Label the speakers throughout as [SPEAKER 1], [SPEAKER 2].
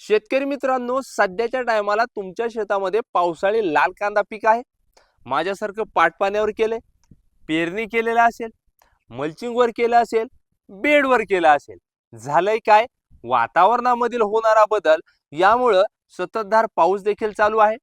[SPEAKER 1] शेतकरी मित्रांनो सध्याच्या टायमाला तुमच्या शेतामध्ये पावसाळी लाल कांदा पीक आहे. माझ्यासारखं पाटपाण्यावर केले पेरणी केलेलं असेल मल्चिंगवर केलं असेल बेडवर केलं असेल झालंय काय? वातावरणामधील होणारा बदल यामुळं सततधार पाऊस देखील चालू आहे.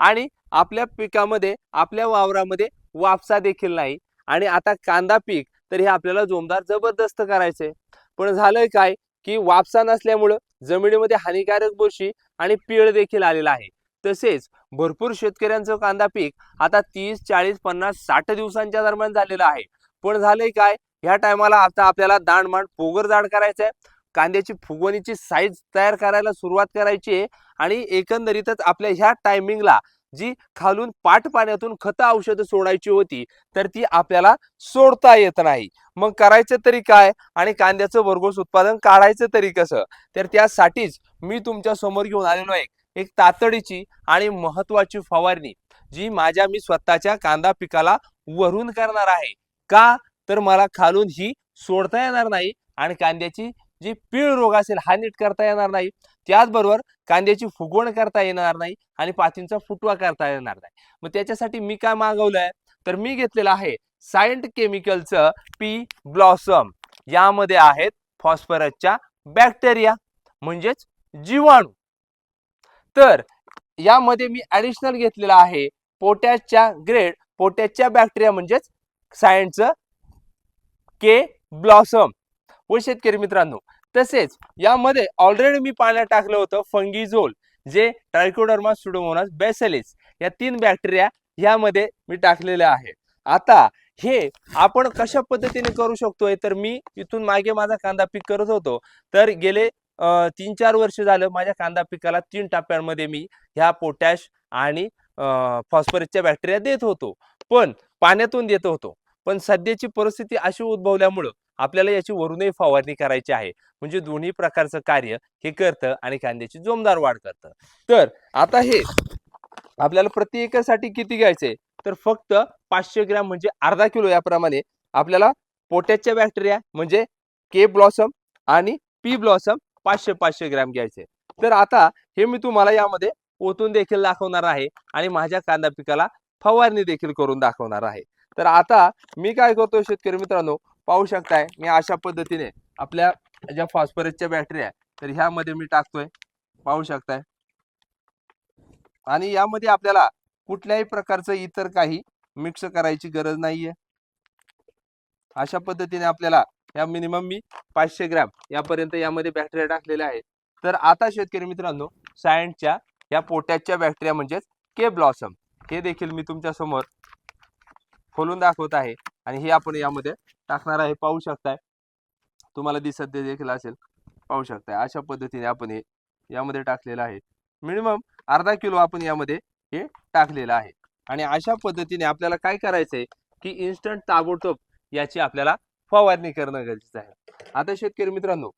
[SPEAKER 1] आणि आपल्या पिकामध्ये आपल्या वावरामध्ये वापसा देखील नाही. आणि आता कांदा पीक तर हे आपल्याला जोमदार जबरदस्त करायचंय. पण झालंय काय? की वापसा नसल्यामुळं जमिनीमध्ये हानिकारक बुरशी आणि पीळ देखील आलेला आहे. तसेच भरपूर शेतकऱ्यांचं कांदा पीक आता तीस चाळीस पन्नास साठ दिवसांच्या दरम्यान झालेलं आहे. पण झालंय काय? ह्या टायमाला आता आपल्याला दांडमांड पोगर जाड करायचं आहे कांद्याची फुगवणीची साईज तयार करायला सुरुवात करायची आहे आणि एकंदरीतच आपल्या ह्या टायमिंगला जी खालून पाट पाण्यातून खत औषधं सोडायची होती तर ती आपल्याला सोडता येत नाही. मग करायचं तरी काय? आणि कांद्याचं भरघोस उत्पादन काढायचं तरी कसं? तर त्यासाठीच मी तुमच्यासमोर घेऊन आलेलो आहे. एक तातडीची आणि महत्वाची फवारणी जी माझ्या मी स्वतःच्या कांदा पिकाला वरून करणार आहे. का? तर मला खालून ही सोडता येणार नाही आणि कांद्याची जी पीळ रोग असेल हा नीट करता येणार नाही. त्याचबरोबर कांद्याची फुगवण करता येणार नाही आणि पातींचा फुटवा करता येणार नाही. मग त्याच्यासाठी मी काय मागवलंय? तर मी घेतलेलं आहे सायंट केमिकलचं पी ब्लॉसम. यामध्ये आहेत फॉस्फरसच्या बॅक्टेरिया म्हणजेच जीवाणू. तर यामध्ये मी ऍडिशनल घेतलेलं आहे पोटॅशच्या ग्रेड पोटॅशच्या बॅक्टेरिया म्हणजेच सायंटचं के ब्लॉसम. व शेतकरी मित्रांनो तसेच यामध्ये ऑलरेडी मी पाण्यात टाकलं होतं फंगिझोल जे ट्रायकोडर्मा सुडोमोनास बेसेलिस या तीन बॅक्टेरिया यामध्ये मी टाकलेले आहे. आता हे आपण कशा पद्धतीने करू शकतोय? तर मी इथून मागे माझा कांदा पीक करत होतो. तर गेले तीन चार वर्ष झालं माझ्या कांदा पिकाला तीन टप्प्यांमध्ये मी ह्या पोटॅश आणि फॉस्फरसच्या बॅक्टेरिया देत होतो. पण पाण्यातून देत होतो. पण सध्याची परिस्थिती अशी उद्भवल्यामुळं आपल्याला याची वरूनही फवारणी करायची आहे. म्हणजे दोन्ही प्रकारचं कार्य हे करतं आणि कांद्याची जोमदार वाढ करतं. तर आता हे आपल्याला प्रति एकरसाठी किती घ्यायचंय? तर फक्त पाचशे ग्रॅम म्हणजे अर्धा किलो याप्रमाणे आपल्याला पोटॅशच्या बॅक्टेरिया म्हणजे के ब्लॉसम आणि पी ब्लॉसम पाचशे पाचशे ग्रॅम घ्यायचे तर आता हे मी तुम्हाला यामध्ये ओतून देखील दाखवणार आहे आणि माझ्या कांदा पिकाला फवारणी देखील करून दाखवणार आहे. तर आता मी काय करतो शेतकरी मित्रांनो पाहू शकताय. मी अशा पद्धतीने आपल्या ज्या फॉस्फरसच्या बॅटरी आहे तर ह्यामध्ये मी टाकतोय. पाहू शकताय. आणि यामध्ये आपल्याला कुठल्याही प्रकारचं इतर काही मिक्स करायची गरज नाहीये. अशा पद्धतीने आपल्याला या मिनिमम मी पाचशे ग्रॅम यापर्यंत यामध्ये बॅक्टेरिया टाकलेल्या आहेत. तर आता शेतकरी मित्रांनो सायंटच्या या पोटॅशच्या बॅक्टेरिया म्हणजेच के ब्लॉसम हे देखील मी तुमच्यासमोर खोलून दाखवत आहे. आणि हे आपण यामध्ये टाकणार आहे पाहू शकताय. तुम्हाला दिसत ते देखील असेल पाहू शकताय. अशा पद्धतीने आपण हे यामध्ये टाकलेलं आहे. मिनिमम अर्धा किलो आपण यामध्ये हे टाकलेलं आहे. आणि अशा पद्धतीने आपल्याला काय करायचंय की इन्स्टंट ताबडतोब याची आपल्याला फवारणी करणं गरजेचं आहे. आता शेतकरी मित्रांनो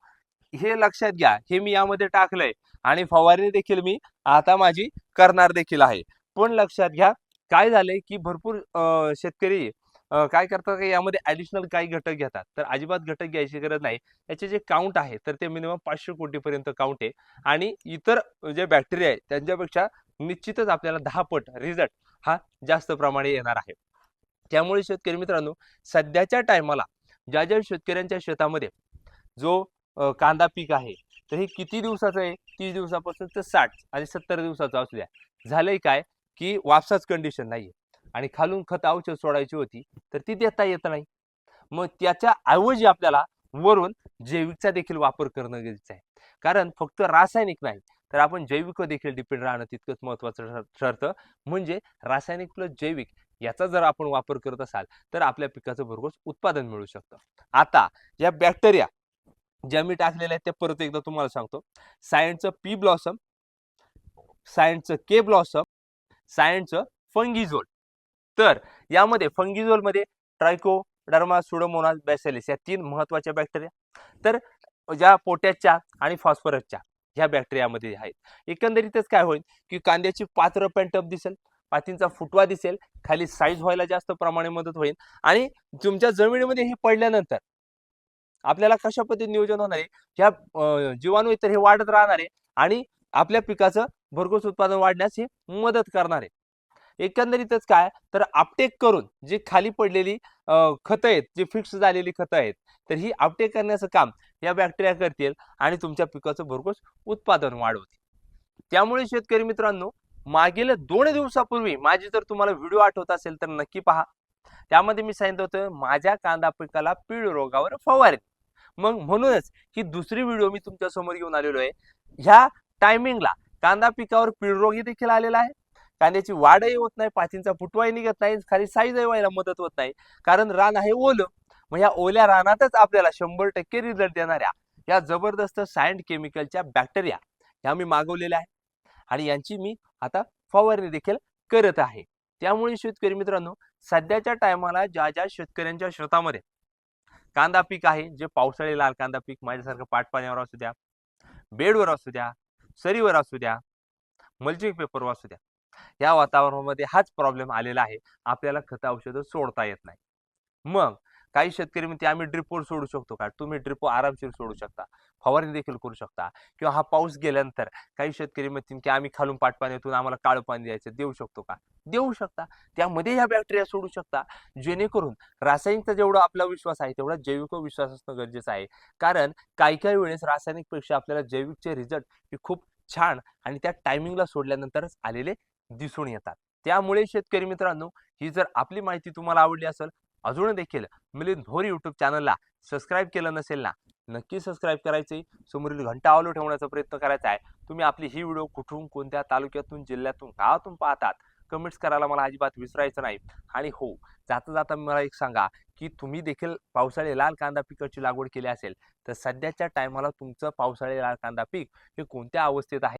[SPEAKER 1] हे लक्षात घ्या हे मी यामध्ये टाकलंय आणि फवारणी देखील मी आता माझी करणार देखील आहे. पण लक्षात घ्या काय झालंय की भरपूर शेतकरी काय करतात का यामध्ये ॲडिशनल काही घटक घेतात. तर अजिबात घटक घ्यायची गरज नाही. याचे जे काउंट आहे तर ते मिनिमम पाचशे कोटीपर्यंत काउंट आहे. आणि इतर जे बॅक्टेरिया आहे त्यांच्यापेक्षा निश्चितच आपल्याला दहा पट रिझल्ट हा जास्त प्रमाणे येणार आहे. त्यामुळे शेतकरी मित्रांनो सध्याच्या टायमाला ज्या ज्या शेतकऱ्यांच्या शेतामध्ये जो कांदा पीक आहे तर हे किती दिवसाचं आहे? तीस दिवसापासून तर साठ आणि सत्तर दिवसाचं असू द्या. झालंय काय? की वापसाच कंडिशन नाहीये. आणि खालून खत औषध सोडायची होती तर ती देता येत नाही. मग त्याच्या ऐवजी आपल्याला वरून जैविकचा देखील वापर करणं गरजेचं आहे. कारण फक्त रासायनिक नाही तर आपण जैविक देखील डिपेंड राहणं तितकंच महत्वाचं ठर- ठरतं. म्हणजे रासायनिक प्लस जैविक याचा जर आपण वापर करत असाल तर आपल्या पिकाचं भरघोस उत्पादन मिळू शकतं. आता या बॅक्टेरिया ज्या मी टाकलेल्या आहेत त्या परत एकदा तुम्हाला सांगतो. सायन्सचं पी ब्लॉसम सायन्सचं के ब्लॉसम सायन्सचं फंगिझोल तर यामध्ये फंगिझोलमध्ये ट्रायको डर्मा सुडोमोनास बॅसेलिस या तीन महत्त्वाच्या बॅक्टेरिया तर ज्या पोटॅशच्या आणि फॉस्फरसच्या ह्या बॅक्टेरियामध्ये आहेत. एकंदरीतच काय होईल की कांद्याची पात्र पॅन्टअप दिसेल पातींचा फुटवा दिसेल खाली साईज व्हायला जास्त प्रमाणे मदत होईल आणि तुमच्या जमिनीमध्ये हे पडल्यानंतर आपल्याला कशा पद्धतीने नियोजन होणार आहे? ह्या जीवाणू इतर हे वाढत राहणार आहे आणि आपल्या पिकाचं भरघोस उत्पादन वाढण्यास हे मदत करणार आहे. एकंदरीतच काय तर आपटेक करून जी खाली पडलेली खतं आहेत जी फिक्स झालेली खतं आहेत तर ही आपटेक करण्याचं काम या बॅक्टेरिया करतील आणि तुमच्या पिकाचं भरघोस उत्पादन वाढवतील. त्यामुळे शेतकरी मित्रांनो मागील दोन दिवसापूर्वी माझी जर तुम्हाला व्हिडिओ आठवत असेल तर नक्की पहा. त्यामध्ये मी सांगितलं होतं माझ्या कांदा पिकाला पीळ रोगावर फवारणी मग म्हणूनच ही दुसरी व्हिडिओ मी तुमच्यासमोर घेऊन आलेलो आहे. ह्या टायमिंगला कांदा पिकावर पीळ रोगही देखील आलेला आहे कांद्याची वाढही होत नाही पाचींचा फुटवाही निघत नाही खाली साईजही व्हायला मदत होत नाही. कारण रान आहे ओलं. मग या ओल्या रानातच आपल्याला शंभर टक्के रिझल्ट देणाऱ्या या जबरदस्त सायंट केमिकलच्या बॅक्टेरिया ह्या मी मागवलेल्या आहेत. आणि यांची मी आता फवारणी देखील करत आहे. त्यामुळे शेतकरी मित्रांनो सध्याच्या टायमाला ज्या ज्या शेतकऱ्यांच्या शेतामध्ये कांदा पीक आहे जे पावसाळी लाल कांदा पीक माझ्यासारखं पाटपाण्यावर असू द्या बेडवर असू द्या सरीवर असू द्या मल्चिंग पेपरवर असू द्या या वातावरणामध्ये हाच प्रॉब्लेम आलेला आहे. आपल्याला खत औषधं सोडता येत नाही. मग काही शेतकरी म्हणते आम्ही ड्रिपवर सोडू शकतो का? तुम्ही ड्रिप आरामशीर सोडू शकता. फवारणी देखील करू शकता. किंवा हा पाऊस गेल्यानंतर काही शेतकरी म्हणतील की आम्ही खालून पाटपाण्यातून आम्हाला काळं पाणी द्यायचं देऊ शकतो का? देऊ शकता. त्यामध्ये ह्या बॅक्टेरिया सोडू शकता. जेणेकरून रासायनिकचा जेवढा आपला विश्वास आहे तेवढा जैविक विश्वास असणं गरजेचं आहे. कारण काही काही वेळेस रासायनिकपेक्षा आपल्याला जैविकचे रिझल्ट हे खूप छान आणि त्या टायमिंगला सोडल्यानंतरच आलेले दिसून येतात. त्यामुळे शेतकरी मित्रांनो ही जर आपली माहिती तुम्हाला आवडली असेल अजून देखील मिलिंद भोर युट्यूब चॅनलला सबस्क्राईब केलं नसेल ना नक्की सबस्क्राईब करायचे. समोरील घंटा आलो ठेवण्याचा प्रयत्न करायचा आहे. तुम्ही आपली ही व्हिडिओ कुठून कोणत्या तालुक्यातून जिल्ह्यातून गावातून पाहतात कमेंट्स करायला मला अजिबात विसरायचं नाही. आणि हो जाता जाता मला एक सांगा की तुम्ही देखील पावसाळी लाल कांदा पिकाची लागवड केली असेल तर सध्याच्या टायमाला तुमचं पावसाळी लाल कांदा पीक हे कोणत्या अवस्थेत आहे?